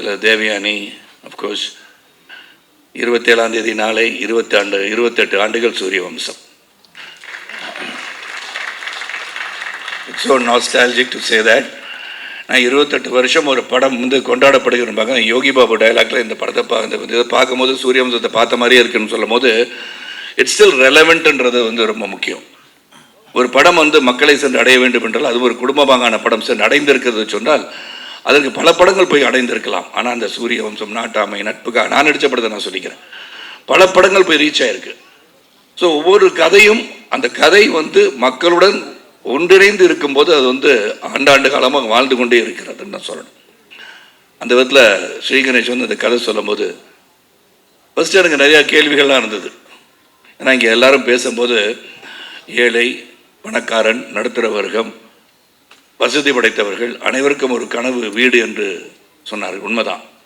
இதில் தேவயானி அப்கோர்ஸ் இருபத்தேழாம் தேதி நாளை இருபத்தி ஆண்டு இருபத்தெட்டு ஆண்டுகள் Suryavamsam. It's oh nostalgic to say that நான் இருபத்தெட்டு வருஷம் ஒரு படம் வந்து கொண்டாடப்படுகிற பார்க்க யோகி பாபு டைலாக்ல இந்த படத்தை பார்க்க இதை பார்க்கும்போது சூரிய வம்சத்தை பார்த்த மாதிரியே இருக்குன்னு சொல்லும் போது இட்ஸ் ஸ்டில் ரெலவெண்ட்ன்றது வந்து ரொம்ப முக்கியம். ஒரு படம் வந்து மக்களை சென்று அடைய வேண்டும் என்றால் அது ஒரு குடும்பமாகான படம் சென்று அடைந்திருக்கிறது சொன்னால் அதற்கு பல படங்கள் போய் அடைந்திருக்கலாம். ஆனால் அந்த சூரிய வம்சம் நாட்டாமை நட்புக்காக நான் நடித்த படத்தை நான் சொல்லிக்கிறேன். பல படங்கள் போய் ரீச் ஆயிருக்கு. ஸோ ஒவ்வொரு கதையும் அந்த கதை வந்து மக்களுடன் ஒன்றிணைந்து இருக்கும்போது அது வந்து ஆண்டாண்டு காலமாக வாழ்ந்து கொண்டே இருக்கிறதுன்னு நான் சொல்லணும். அந்த விதத்தில் ஸ்ரீகணேஷ் வந்து அந்த கதை சொல்லும்போது ஃபஸ்ட்டு எனக்கு நிறையா கேள்விகள்லாம் இருந்தது. ஏன்னா இங்கே எல்லாரும் பேசும்போது ஏழை பணக்காரன் நடுத்தர வர்க்கம் வசதி படைத்தவர்கள் அனைவருக்கும் ஒரு கனவு வீடு என்று சொன்னார்கள். உண்மைதான்.